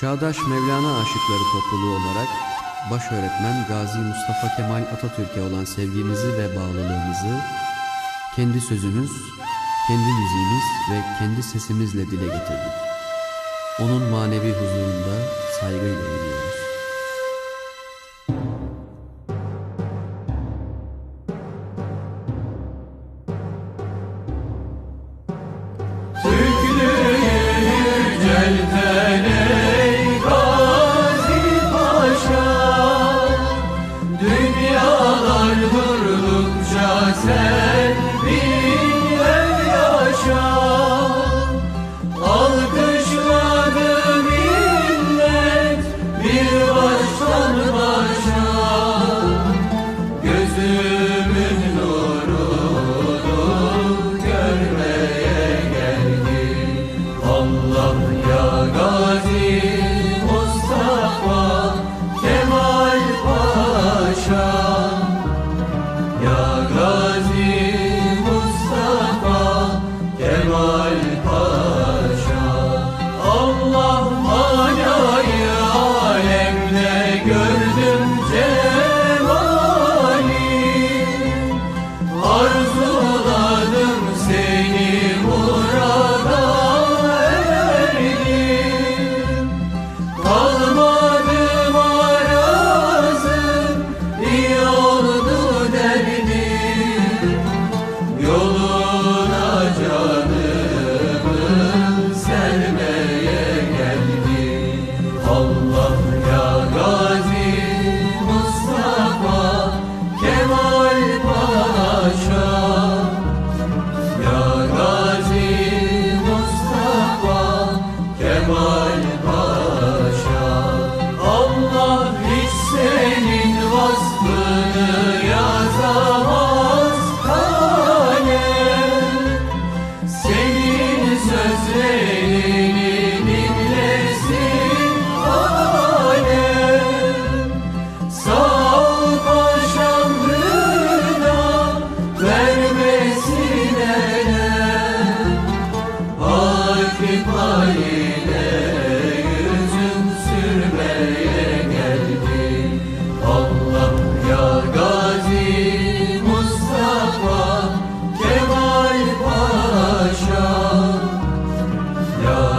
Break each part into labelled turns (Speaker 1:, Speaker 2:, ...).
Speaker 1: Çağdaş Mevlana aşıkları topluluğu olarak baş öğretmen Gazi Mustafa Kemal Atatürk'e olan sevgimizi ve bağlılığımızı kendi sözümüz, kendi müziğimiz ve kendi sesimizle dile getirdik. Onun manevi huzurunda saygıyla eğiliyoruz.
Speaker 2: 我们。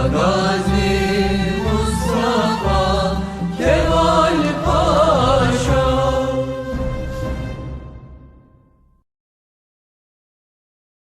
Speaker 2: Adonai.